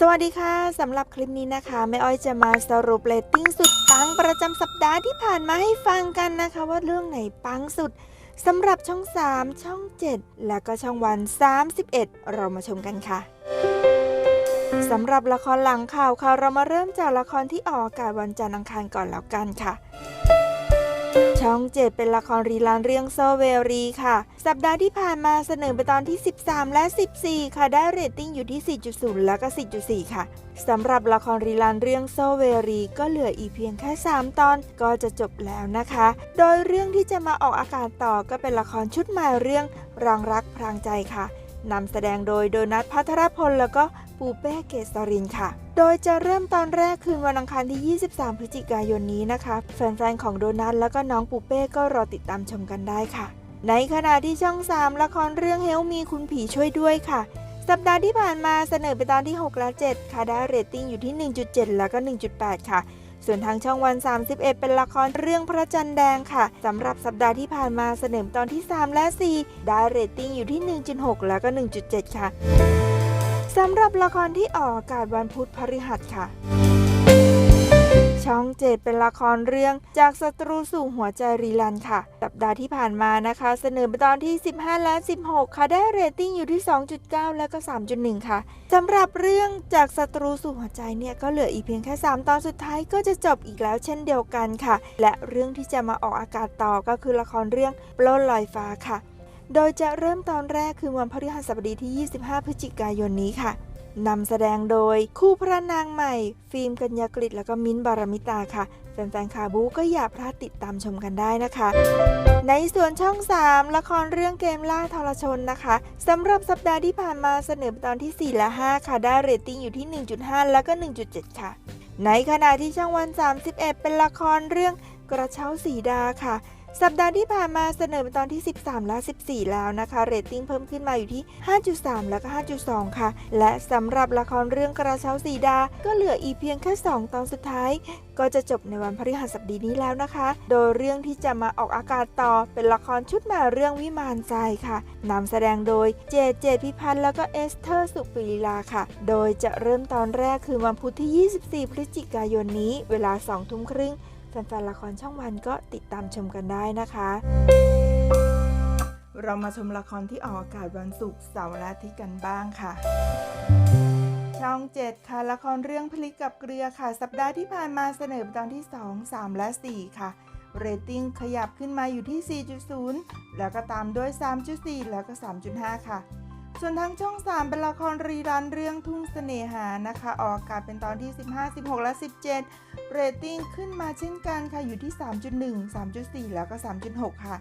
สวัสดีค่ะสำหรับคลิปนี้นะคะแม่อ้อยจะมาสรุปเรตติ้งสุดปังประจำสัปดาห์ที่ผ่านมาให้ฟังกันนะคะ ว่าเรื่องไหนปังสุดสำหรับช่อง 3 ช่อง 7 แล้วก็ช่องวัน 31 เรามาชมกันค่ะสำหรับละครหลังข่าวค่ะเรามาเริ่มจากละครที่ออกอากาศวันจันทร์อังคารก่อนแล้วกันค่ะ ช่อง7เป็นละครรีลันเรื่องโซเวรีค่ะ สัปดาห์ที่ผ่านมาเสนอไปตอนที่ 13 และ 14 ค่ะ ได้เรตติ้งอยู่ที่ 4.0 แล้วก็ 4.4 ค่ะสำหรับละครรีลันเรื่องโซเวรีก็เหลืออีกเพียงแค่ 3 ตอนก็จะจบแล้วนะคะ โดยเรื่องที่จะมาออกอากาศต่อก็เป็นละครชุดใหม่เรื่องรังรักพรางใจค่ะนำแสดงโดยโดนัทพัทรพลแล้วก็ ปูเป้เกษรินค่ะ โดยจะเริ่มตอนแรกคืนวันอังคารที่ 23 พฤศจิกายนนี้นะคะ แฟนๆ ของโดนัทแล้วก็น้องปูเป้ก็รอติดตามชมกันได้ค่ะ ในขณะที่ช่อง 3 ละครเรื่องเฮลมีคุณผีช่วยด้วยค่ะ สัปดาห์ที่ผ่านมาเสนอไปตอนที่ 6 และ 7 ค่ะได้เรตติ้งอยู่ที่ 1.7 แล้วก็ 1.8 ค่ะส่วนทางช่องวัน 31 เป็นละครเรื่องพระจันทร์แดงค่ะสำหรับสัปดาห์ที่ผ่านมาเสนอตอนที่ 3 และ 4 ได้เรตติ้งอยู่ที่ 1.6 แล้วก็ 1.7 ค่ะ สำหรับละครที่ออกอากาศวันพุธพฤหัสค่ะ ช่องเจ็ดเป็นละครเรื่องจากศัตรูสู่หัวใจรีลันค่ะ สัปดาห์ที่ผ่านมานะคะ เสนอไปตอนที่ 15 และ 16 ค่ะ ได้เรตติ้งอยู่ที่ 2.9 แล้วก็ 3.1 ค่ะสำหรับเรื่องจากศัตรูสู่หัวใจเนี่ยก็เหลืออีกเพียงแค่ 3 ตอนสุดท้ายก็จะจบอีกแล้วเช่นเดียวกันค่ะ และเรื่องที่จะมาออกอากาศต่อก็คือละครเรื่องปล้นลอยฟ้าค่ะ โดยจะเริ่มตอนแรกคือวันพฤหัสบดีที่ 25 พฤศจิกายนนี้ค่ะนำแสดงโดยคู่พระนางใหม่ ฟิล์มกัญญากฤษแล้วก็มิ้นท์บารมิตาค่ะ แฟนๆคาบูก็อย่าพลาดติดตามชมกันได้นะคะ ในส่วนช่อง 3 ละครเรื่องเกมล่าทรชนนะคะสำหรับสัปดาห์ที่ผ่านมาเสนอตอนที่ 4 และ 5 ค่ะ ได้เรตติ้งอยู่ที่ 1.5 แล้วก็ 1.7 ค่ะ ในขณะที่ช่องวัน 31 เป็นละครเรื่องกระเช้าสีดาค่ะ สัปดาห์ที่ผ่านมาเสนอเป็นตอนที่ 13 และ 14 แล้วนะคะ เรตติ้งเพิ่มขึ้นมาอยู่ที่ 5.3 แล้วก็ 5.2 ค่ะ และสำหรับละครเรื่องกระเช้าสีดา ก็เหลืออีกเพียงแค่ 2 ตอนสุดท้าย ก็จะจบในวันพฤหัสบดีนี้แล้วนะคะ โดยเรื่องที่จะมาออกอากาศต่อเป็นละครชุดใหม่เรื่องวิมานใจค่ะนำแสดงโดยเจเจพิพัฒน์แล้วก็เอสเธอร์สุปรีลาค่ะ โดยจะเริ่มตอนแรกคือวันพุธที่ 24 พฤศจิกายนนี้ เวลา 2 ทุ่มครึ่ง แฟนๆละครช่องวันก็ติดตามชมกันได้นะคะเรามาชมละครที่ออกอากาศวันศุกร์เสาร์และอาทิตย์กันบ้างค่ะ ช่อง 7 ค่ะ ละครเรื่องพลิกกับเกลือค่ะ สัปดาห์ที่ผ่านมาเสนอตอนที่ 2 3 และ 4 ค่ะ เรตติ้งขยับขึ้นมาอยู่ที่ 4.0 แล้วก็ตามด้วย 3.4 แล้วก็ 3.5 ค่ะ ส่วนทางช่อง 3 เป็นละครรีรันเรื่องทุ่งเสน่หานะคะ ออกอากาศเป็นตอนที่ 15 16 และ 17 เรตติ้งขึ้นมาเช่นกันค่ะ อยู่ที่ 3.1 3.4 แล้วก็ 3.6 ค่ะ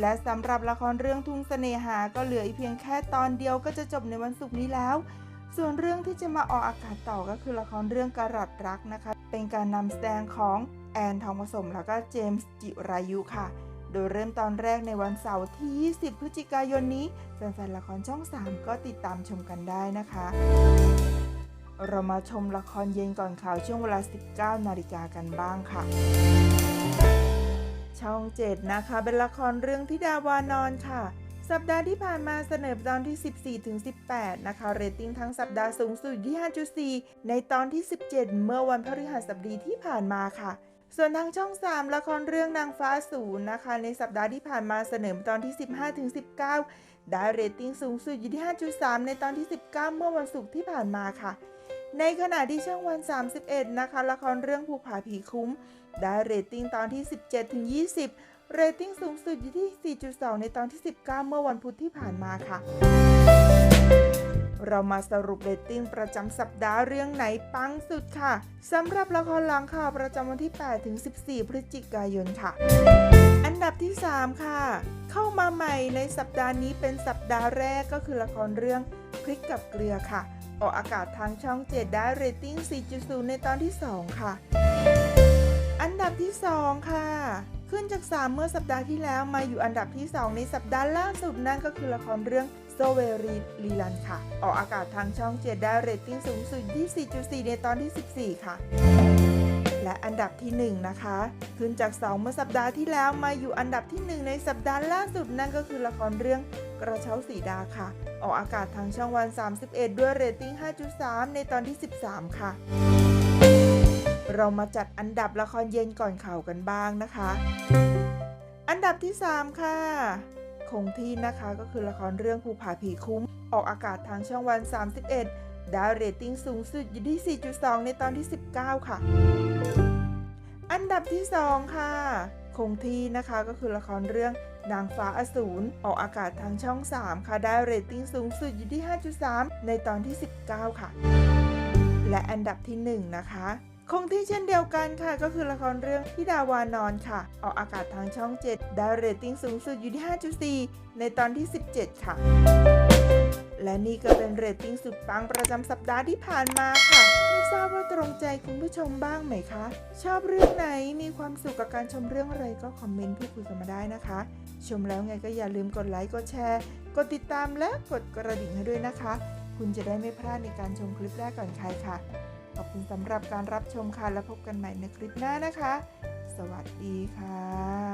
และสำหรับละครเรื่องทุ่งเสน่หา ก็เหลืออีกเพียงแค่ตอนเดียวก็จะจบในวันศุกร์นี้แล้ว ส่วนเรื่องที่จะมาออกอากาศต่อก็คือละครเรื่องกระรัดรักนะคะ เป็นการนำแสดงของแอนทองผสมแล้วก็เจมส์จิรายุค่ะ โดยเริ่มตอนแรกในวันเสาร์ที่ 20 พฤศจิกายนนี้แฟนๆละครช่อง 3 ก็ติดตามชมกันได้นะคะ เรามาชมละครเย็นก่อนข่าวช่วงเวลา 19 นาฬิกากันบ้างค่ะช่อง 7 นะคะ เป็นละครเรื่องทิดาวานอนค่ะ สัปดาห์ที่ผ่านมาเสนอตอนที่ 14 ถึง 18 นะคะ เรตติ้งทั้งสัปดาห์สูงสุดอยู่ที่ 5.4 ในตอนที่ 17 เมื่อวันพฤหัสบดีที่ผ่านมาค่ะ ส่วนทางช่อง 3 ละครเรื่องนางฟ้าศูนย์นะคะ ในสัปดาห์ที่ผ่านมาเสนอตอนที่ 15ถึง19 ได้เรตติ้งสูงสุดอยู่ที่ 5.3 ในตอนที่ 19 เมื่อวันศุกร์ที่ผ่านมาค่ะ ในขณะที่ช่องวัน 31 นะคะ ละครเรื่องภูผาผีคุ้ม ได้เรตติ้งตอนที่ 17ถึง20 เรตติ้งสูงสุดอยู่ที่ 4.2 ในตอนที่ 19 เมื่อวันพุธที่ผ่านมาค่ะ เรามาสรุปเรตติ้งประจำสัปดาห์เรื่องไหนปังสุดค่ะสำหรับละครหลังข่าวประจำวันที่ 8 ถึง 14 พฤศจิกายนค่ะ อันดับที่ 3 ค่ะ เข้ามาใหม่ในสัปดาห์นี้เป็นสัปดาห์แรกก็คือละครเรื่องพริกกับเกลือค่ะ ออกอากาศทางช่อง 7 ได้เรตติ้ง 4.0 ในตอนที่ 2 ค่ะ อันดับที่ 2 ค่ะขึ้นจาก 3 เมื่อสัปดาห์ที่แล้วมาอยู่อันดับที่ 2 ในสัปดาห์ล่าสุดนั่นก็คือละครเรื่อง โซเวรีลีลันค่ะ ออกอากาศทางช่อง7ได้เรตติ้งสูงสุดที่4.4 ในตอนที่ 14 ค่ะ และอันดับที่ 1 นะคะ ขึ้นจาก 2 เมื่อสัปดาห์ที่แล้วมาอยู่อันดับที่ 1 ในสัปดาห์ล่าสุดนั่นก็คือละครเรื่องกระเช้าสีดาค่ะ ออกอากาศทางช่องวัน 31 ด้วยเรตติ้ง 5.3 ในตอนที่ 13 ค่ะ เรามาจัดอันดับละครเย็นก่อนข่าวกันบ้างนะคะ อันดับที่ 3 ค่ะ งที่นะคะก็คือละครเรื่องภูผาผีคุ้ม ออกอากาศทางช่องวัน 31 ได้เรตติ้งสูงสุดอยู่ที่ 4.2 ในตอนที่ 19 ค่ะ อันดับที่ 2 ค่ะ คงที่นะคะก็คือละครเรื่องนางฟ้าอสูรออกอากาศทางช่อง 3 ค่ะได้เรตติ้งสูงสุดอยู่ที่ 5.3 ในตอนที่ 19 ค่ะ และอันดับที่ 1 นะคะ คงที่เช่นเดียวกันค่ะ ก็คือละครเรื่องพิดาวานอนค่ะ ออกอากาศทางช่อง 7 ได้เรตติ้งสูงสุดอยู่ที่ 5.4 ในตอนที่ 17 ค่ะ และนี่ก็เป็นเรตติ้งสุดปังประจำสัปดาห์ที่ผ่านมาค่ะ ไม่ทราบว่าตรงใจคุณผู้ชมบ้างไหมคะ ชอบเรื่องไหนมีความสุขกับการชมเรื่องอะไรก็คอมเมนต์พูดคุยกันมาได้นะคะ ชมแล้วไงก็อย่าลืมกดไลค์กดแชร์ กดติดตามและกดกระดิ่งให้ด้วยนะคะ คุณจะได้ไม่พลาดในการชมคลิปแรกก่อนใครค่ะ ขอบคุณสำหรับการรับชมค่ะ แล้วพบกันใหม่ในคลิปหน้านะคะ สวัสดีค่ะ